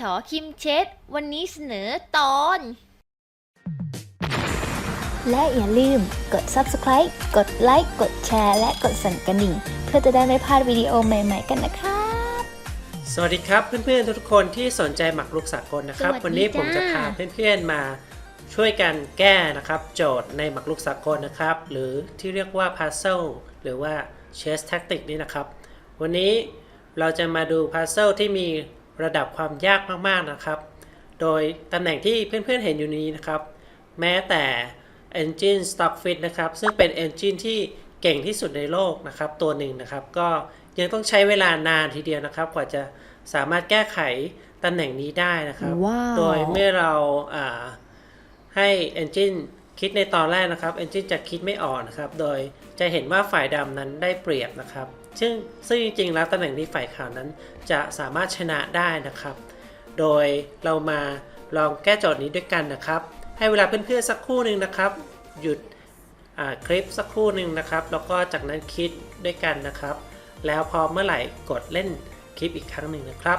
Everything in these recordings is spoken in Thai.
ฉอคิมเชตวันนี้เสนอตอน และอย่าลืมกด subscribe กดไลค์ กดแชร์ และกดสั่นกระดิ่ง เพื่อจะได้ไม่พลาดวิดีโอใหม่ ๆ กันนะครับสวัสดีครับเพื่อนๆทุกๆคนที่สนใจหมักลุกสากลนะครับ สวัสดีวันนี้ผมจะจ้าพาเพื่อนๆมาช่วยกันแก้นะครับ โจทย์ในหมักลุกสากลนะครับ หรือที่เรียกว่า puzzle หรือว่า chess tactic นี่นะครับ วันนี้เราจะมาดู puzzle ที่มี ระดับความยากมากๆนะครับ โดยตำแหน่งที่เพื่อนๆเห็นอยู่นี้นะครับ แม้แต่ Engine Stockfit นะครับ ซึ่งเป็น Engine ที่เก่งที่สุดในโลกนะครับ ตัวหนึ่งนะครับ ก็ยังต้องใช้เวลานานทีเดียวนะครับ กว่าจะสามารถแก้ไขตำแหน่งนี้ได้นะครับว้าวโดยเมื่อเราอ่าให้ Engine คิดในตอนแรกนะครับ Engine จะคิดไม่ออกนะครับ โดยจะเห็นว่าฝ่ายดำนั้นได้เปรียบนะครับ ซึ่งซึ่งจริงๆแล้วตำแหน่งนี้ฝ่ายขาวนั้น จะสามารถชนะได้นะครับ โดยเรามาลองแก้โจทย์นี้ด้วยกันนะครับ ให้เวลาเพื่อนๆสักครู่หนึ่งนะครับ หยุดคลิปสักครู่หนึ่งนะครับ แล้วก็จากนั้นคิดด้วยกันนะครับ แล้วพอเมื่อไหร่กดเล่นคลิปอีกครั้งหนึ่งนะครับ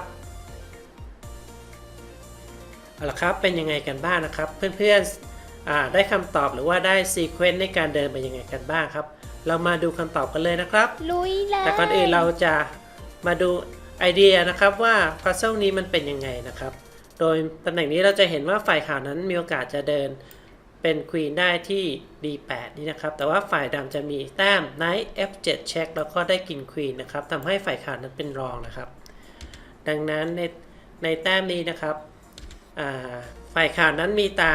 เอาละครับเป็นยังไงกันบ้างนะครับ เพื่อนๆได้คำตอบหรือว่าได้ซีเควนต์ในการเดินไปยังไงกันบ้างครับ เรามาดูคำตอบกันเลยนะครับ ลุยเลยแต่ก่อนอื่นเราจะมาดูไอเดียนะครับว่า puzzle นี้มันเป็นยังไงนะครับ โดยตำแหน่งนี้เราจะเห็นว่าฝ่ายขาวนั้นมีโอกาสจะเดินเป็นควีนได้ที่ d8 นี่นะครับ แต่ว่าฝ่ายดำจะมีแต้ม knight f7 เช็คแล้วก็ได้กินควีนนะครับทำให้ฝ่ายขาวนั้นเป็นรองนะครับ ดังนั้นในในแต้มนี้นะครับอ่าฝ่ายขาวนั้นมีตา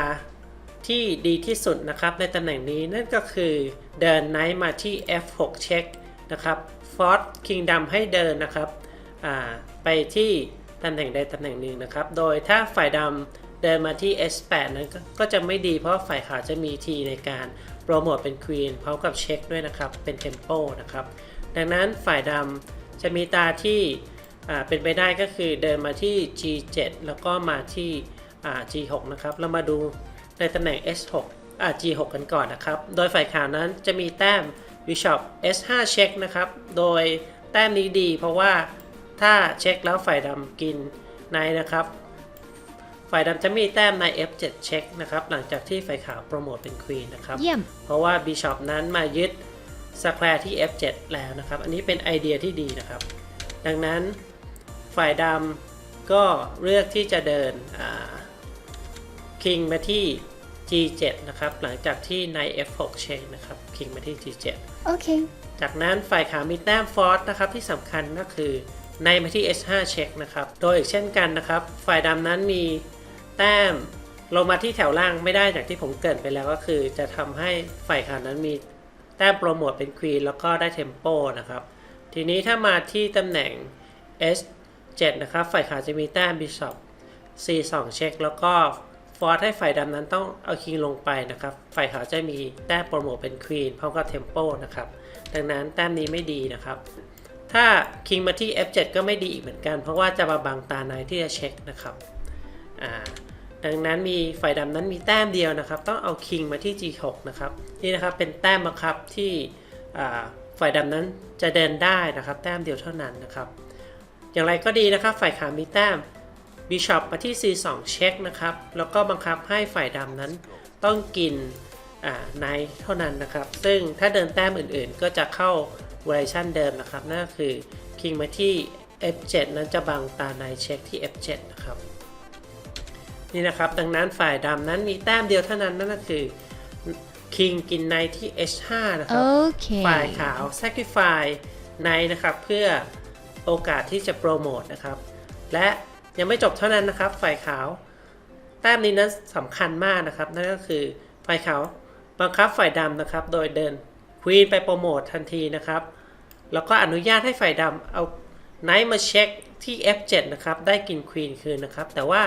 ที่ดีที่สุดนะครับในตำแหน่งนี้นั่นก็คือเดิน knight มาที่ f6 เช็คนะครับฟอร์คิงดำให้เดินนะครับไปที่ตำแหน่งใดตำแหน่งหนึ่งนะครับ โดยถ้าฝ่ายดำเดินมาที่ s8 นั้นก็ก็จะไม่ดีเพราะฝ่ายขาวจะมีทีในการโปรโมทเป็นควีนพร้อมกับเช็คด้วยนะครับ เป็นเทมโปนะครับ ดังนั้นฝ่ายดำจะมีตาที่เป็นไปได้ก็คือเดินมาที่ g7 แล้วก็มาที่ g6 นะครับ เรามาดู ในตำแหน่ง s6 อ่า g6 กันก่อนนะครับ โดยฝ่ายขาวนั้นจะมีแต้ม bishop s5 เช็คนะครับ โดยแต้มนี้ดี เพราะว่าถ้าเช็คแล้วฝ่ายดำกินในนะครับ ฝ่ายดำจะมีแต้มใน f7 เช็คนะครับ หลังจากที่ฝ่ายขาวโปรโมทเป็นควีนนะครับ เยี่ยม เพราะว่า Bishop นั้นมายึดสแควร์ที่ F7 แล้วนะครับ อันนี้เป็นไอเดียที่ดีนะครับ ดังนั้นฝ่ายดำก็เลือกที่จะเดิน คิงมาที่ G7 นะครับ หลังจากที่ใน F6 เช็คนะครับคิงมาที่ G7 โอเค จากนั้นฝ่ายขาวมีแต้มฟอร์สนะครับที่สำคัญก็คือในมาที่ S5 เช็คนะครับ โดยอีกเช่นกันนะครับ ฝ่ายดำนั้นมีแต้มลงมาที่แถวล่างไม่ได้อย่างที่ผมเกรินไปแล้วก็คือ จะทำให้ฝ่ายขาวนั้นมีแต้มโปรโมทเป็นควีนแล้วก็ได้เทมโปนะครับ ทีนี้ถ้ามาที่ตำแหน่ง S7 นะครับ ฝ่ายขาวจะมีแต้ม Bishop C2 เช็คแล้วก็ ฟอร์สให้ฝ่ายดำนั้นต้องเอาคิงลงไปนะครับ ฝ่ายขาวจะมีแต้มโปรโมทเป็นควีนพร้อมกับเทมโปนะครับ ดังนั้นแต้มนี้ไม่ดีนะครับ ถ้าคิงมาที่ F7 ก็ไม่ดีอีกเหมือนกัน เพราะว่าจะมาบังตาในที่จะเช็คนะครับอ่าดังนั้นมีฝ่ายดำนั้นมีแต้มเดียวนะครับ ต้องเอาคิงมาที่ G6 นะครับ นี่นะครับเป็นแต้มบังคับที่อ่าฝ่ายดำนั้นจะเดินได้นะครับ แต้มเดียวเท่านั้นนะครับ อย่างไรก็ดีนะครับ ฝ่ายขาวมีแต้ม Bishop มาที่ C2 เช็คนะครับ แล้วก็บังคับให้ฝ่ายดำนั้นต้องกินไนท์เท่านั้นนะครับ ซึ่งถ้าเดินแต้มอื่นๆ ก็จะเข้า v a r i a t i o n เดิมนะครับ นั่นก็คือ King มาที่ F7 นั้นจะบังตาไนท์เช็คที่ F7 นะครับ นี่นะครับ ดังนั้นฝ่ายดำนั้นมีแต้มเดียวเท่านั้นนั่นก็คือ King กินไนท์ที่ H5 นะคโอรับเคฝ่ายขาว sacrifice ในนะครับ เพื่อโอกาสที่จะโปรโมทนะครับ และ ยังไม่จบเท่านั้นนะครับ ฝ่ายขาว แต้มนี้นั้นสำคัญมากนะครับ นั่นก็คือฝ่ายขาวบังคับฝ่ายดำนะครับ โดยเดินควีนไปโปรโมททันทีนะครับ แล้วก็อนุญาตให้ฝ่ายดำเอาไนท์มาเช็คที่ F7 นะครับ ได้กินควีนคืนนะครับ แต่ว่า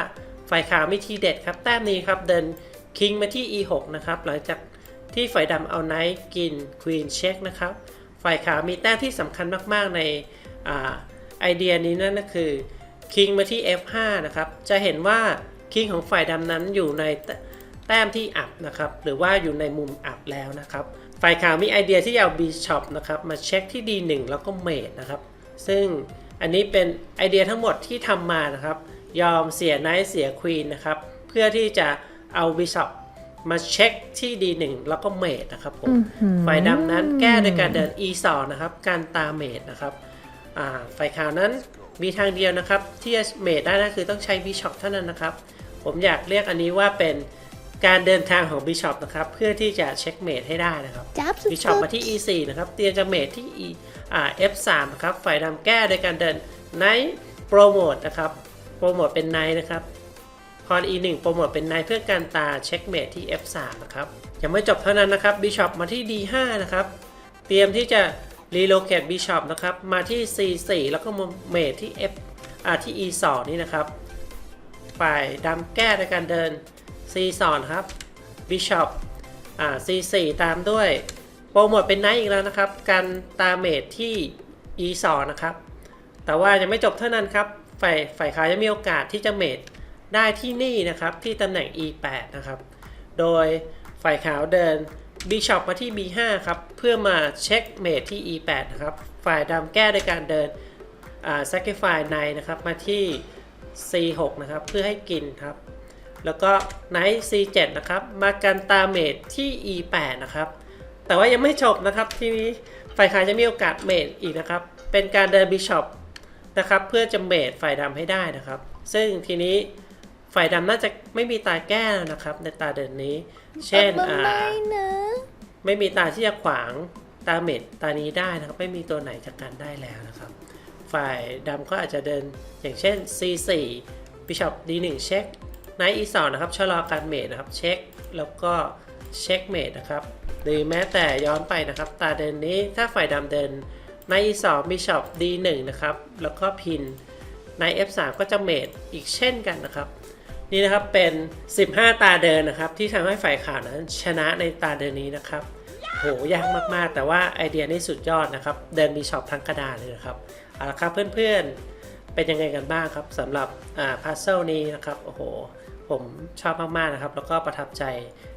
ฝ่ายขาวมีทีเด็ดครับ แต้มนี้ครับเดินคิงมาที่ E6 นะครับ หลังจากที่ฝ่ายดำเอาไนท์กินควีนเช็คนะครับ ฝ่ายขาวมีแต้มที่สำคัญมากๆในอไอเดียนี้นั่นก็คือ คิงมาที่ F5 นะครับ จะเห็นว่าคิงของฝ่ายดำนั้นอยู่ในแตแต้มที่อับนะครับ หรือว่าอยู่ในมุมอับแล้วนะครับ ฝ่ายขาวมีไอเดียที่จะเอา Bishop นะครับมาเช็คที่ D1 แล้วก็เมดนะครับ ซึ่งอันนี้เป็นไอเดียทั้งหมดที่ทำมานะครับ ยอมเสียไนท์เสียควีนนะครับ เพื่อที่จะเอาบิชอปมาเช็คที่ D1 แล้วก็เมดนะครับผม ฝ่ายดำนั้นแก้โดยการเดิน E2 นะครับ การตามเมดนะครับอ่าฝ่ายขาวนั้น มีทางเดียวนะครับที่จะเมดได้นั่นคือต้องใช้บิชอปเท่านั้นนะครับ ผมอยากเรียกอันนี้ว่าเป็นการเดินทางของบิชอปนะครับเพื่อที่จะเช็คเมดให้ได้นะครับจับสุดบิชอปมาที่ E4 นะครับเตรียมจะเมทที่ E อ่า F3 นะครับฝ่ายดำแก้โดยการเดิน Night โปรโมทนะครับโปรโมทเป็น Night นะครับพอ E1 โปรโมทเป็น Night เพื่อการตาเช็คเมทที่ F3 นะครับยังไม่จบเท่านั้นนะครับบิชอปมาที่ D5 นะครับเตรียมที่จะ รีโลเกตบิชอปนะครับ มาที่ C4 แล้วก็เมทที่ F อ่าที่ E2 นี่นะครับฝ่ายดำแก้โดยการเดิน C2 ครับ Bishop อ่า C4 ตามด้วย โปรโมทเป็นไนท์อีกแล้วนะครับ การตามเมทที่ E2 นะครับ แต่ว่ายังไม่จบเท่านั้นครับ ฝ่ายฝ่ายขาวยังมีโอกาสที่จะเมทได้ที่นี่นะครับ ที่ตำแหน่ง E8 นะครับ โดยฝ่ายขาวเดิน Bishop มาที่ B5 ครับ เพื่อมาเช็คเมทที่ E8 นะครับ ฝ่ายดำแก้โดยการเดิน Sacrifice ในนะครับมาที่ C6 นะครับ เพื่อให้กินครับ แล้วก็ Knight C7 นะครับ มากันตาเมทที่ E8 นะครับ แต่ว่ายังไม่จบนะครับ ทีนี้ฝ่ายขาวจะมีโอกาสเมทอีกนะครับ เป็นการเดินบิชอปนะครับ เพื่อจะเมทฝ่ายดำให้ได้นะครับ ซึ่งทีนี้ ฝ่ายดำน่าจะไม่มีตาแก้แล้วนะครับ ในตาเดินนี้ เช่นเบิ่งอ่าไม่นะไม่มีตาที่จะขวางตาเมดตานี้ได้นะครับ ไม่มีตัวไหนจัดการได้แล้วนะครับ ฝ่ายดำก็อาจจะเดินอย่างเช่น C4 Bishop D1 เช็ค Knight E2 นะครับชะลอการเมดนะครับเช็คแล้วก็เช็คเมดนะครับหรือแม้แต่ย้อนไปนะครับ ตาเดินนี้ถ้าฝ่ายดำเดิน Knight E2 Bishop D1 นะครับแล้วก็พิน Knight F3 ก็จะเมดอีกเช่นกันนะครับ นี่นะครับเป็น 15 ตาเดินนะครับ ที่ทำให้ฝ่ายขาวนั้นชนะในตาเดินนี้นะครับโหยากมากๆ แต่ว่าไอเดียนี่สุดยอดนะครับ เดินมีช็อปทั้งกระดานเลยนะครับเอาละครับเพื่อนๆเป็นยังไงกันบ้างครับสำหรับอ่าพัซเซิลนี้นะครับโอ้โหผมชอบมากๆนะครับ แล้วก็ประทับใจ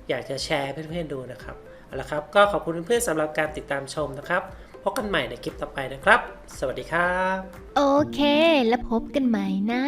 อยากจะแชร์เพื่อนๆดูนะครับเอาละครับก็ขอบคุณเพื่อนๆสำหรับการติดตามชมนะครับพบกันใหม่ในคลิปต่อไปนะครับ สวัสดีครับ โอเค แล้วพบกันใหม่นะ